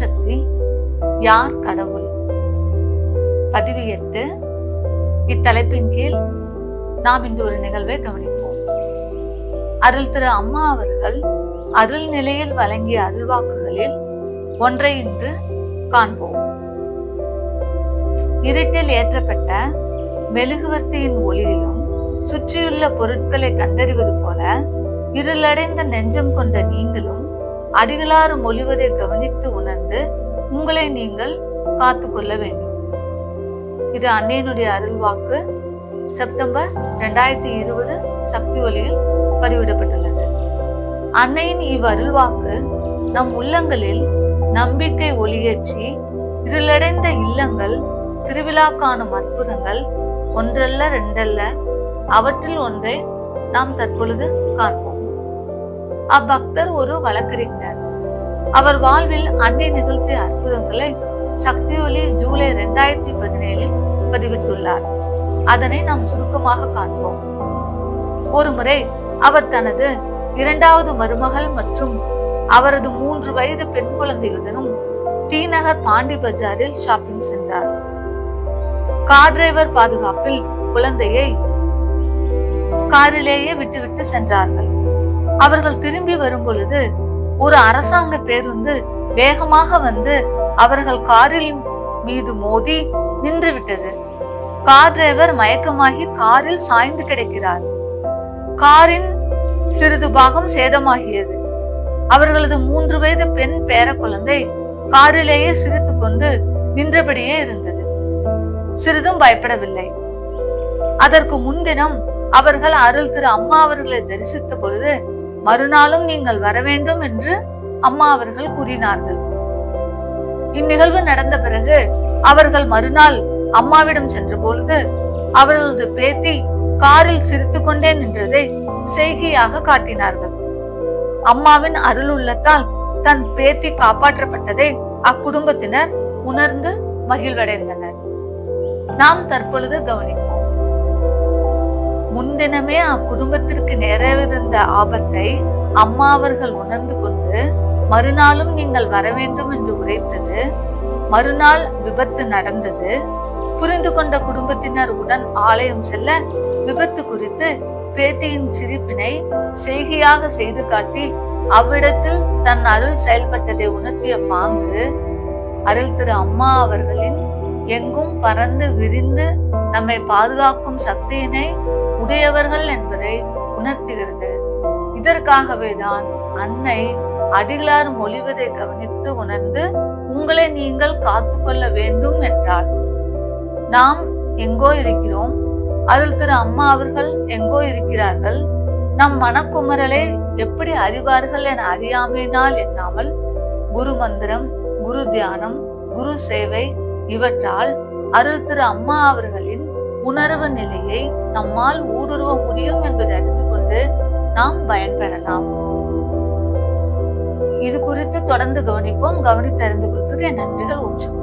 பகுதி யார் கடவுள்? பதிவு எட்டு இத்தலைப்பின் கீழ் நாம் இன்று ஒரு நிகழ்வை கவனிப்போம். அருள் திரு அம்மா அவர்கள் அருள் நிலையில் வழங்கிய அருள்வாக்குகளில் ஒன்றை இன்று காண்போம். இருட்டில் ஏற்றப்பட்ட மெழுகுவர்த்தியின் ஒளியிலும் சுற்றியுள்ள பொருட்களை கண்டறிவது போல இருளடைந்த நெஞ்சம் கொண்ட நீங்களும் அடிகளாறு மொழிவதை கவனித்து உணர்ந்து உங்களை நீங்கள் காத்து கொள்ள வேண்டும். இது அன்னையினுடைய அருள்வாக்கு செப்டம்பர் ரெண்டாயிரத்தி இருபது சக்தி ஒளியில் பதிவிடப்பட்டுள்ளது. அன்னையின் இவ் அருள்வாக்கு நம் உள்ளங்களில் நம்பிக்கை ஒளியேற்றி இருளடைந்த இல்லங்கள் திருவிழா காணும் அற்புதங்கள் ஒன்றல்ல ரெண்டல்ல அவற்றில் ஒன்றை நாம் தற்பொழுது காண்போம். அப்பக்தர் ஒரு வழக்கறிஞர். அவர் வாழ்வில் அன்னை நிகழ்த்திய அற்புதங்களை சக்தியொலி ஜூலை இரண்டாயிரத்தி பதினேழில் பதிவிட்டுள்ளார். அதனை நாம் சுருக்கமாக காண்போம். ஒரு முறை அவர் தனது இரண்டாவது மருமகள் மற்றும் அவரது மூன்று வயது பெண் குழந்தையுடனும் தீநகர் பாண்டி பஜாரில் ஷாப்பிங் சென்றார். கார் டிரைவர் பாதுகாப்பில் குழந்தையை காரிலேயே விட்டுவிட்டு சென்றார்கள். அவர்கள் திரும்பி வரும் பொழுது ஒரு அரசாங்க பேருந்து வேகமாக வந்து அவர்கள் காரில் மீது மோதி நின்று விட்டது கார் டிரைவர் மயக்கமாகி காரில் சாய்ந்து கிடக்கிறார். காரின் சிறிது பாகம் சேதமாகியது. அவர்களது மூன்று வயது பெண் பேர குழந்தை காரிலேயே சிரித்து கொண்டு நின்றபடியே இருந்தது. சிறிதும் பயப்படவில்லை. அதற்கு முன்தினம் அவர்கள் அருள் திரு அம்மா அவர்களை தரிசித்த பொழுது மறுநாளும் நீங்கள் வர வேண்டும் என்று அம்மா அவர்கள் கூறினார்கள். இந்நிகழ்வு நடந்த பிறகு அவர்கள் மறுநாள் அம்மாவிடம் சென்ற பொழுது அவர்களது பேத்தி காரில் சிரித்துக் கொண்டே நின்றதை செய்கையாக காட்டினார்கள். அம்மாவின் அருள் உள்ளத்தால் தன் பேத்தி காப்பாற்றப்பட்டதை அக்குடும்பத்தினர் உணர்ந்து மகிழ்வடைந்தனர். நாம் தற்பொழுது கவனிக்கும் முன்தினமே அக்குடும்பத்திற்கு நேரவிருந்த ஆபத்தை அம்மா அவர்கள் உணர்ந்து கொண்டு மறுநாளும் நீங்கள் வர வேண்டும் என்று உரைத்தது. மறுநாள் விபத்து நடந்தது. புரிந்து கொண்ட குடும்பத்தினர் உடன் ஆலயம் செல்ல விபத்து குறித்து பேத்தியின் சிரிப்பினை செய்கையாக செய்து காட்டி அவ்விடத்தில் தன் அருள் செயல்பட்டதை உணர்த்திய பாங்கு அருள் திரு அம்மா அவர்களின் எங்கும் பறந்து விரிந்து நம்மை பாதுகாக்கும் சக்தியினை உடையவர்கள் என்பதை உணர்த்துகிறது. இதற்காகவே தான் அன்னை அடிகளார் மொழிவதை கவனித்து உணர்ந்து உங்களை நீங்கள் காத்துக்கொள்ள வேண்டும் என்றார் நாம் எங்கோ இருக்கிறோம். அருள் திரு அம்மா அவர்கள் எங்கோ இருக்கிறார்கள். நம் மனக்குமரலை எப்படி அறிவார்கள் என அறியாமையினால் எண்ணாமல் குரு மந்திரம் குரு தியானம் குரு சேவை இவற்றால் அருள் திரு அம்மா அவர்களின் உணர்வு நிலையை நம்மால் ஊடுருவ முடியும் என்பதை அறிந்து கொண்டு நாம் பயன்பெறலாம் இது குறித்து தொடர்ந்து கவனிப்போம். கவனித்து அறிந்து நன்றிகள் உச்சம்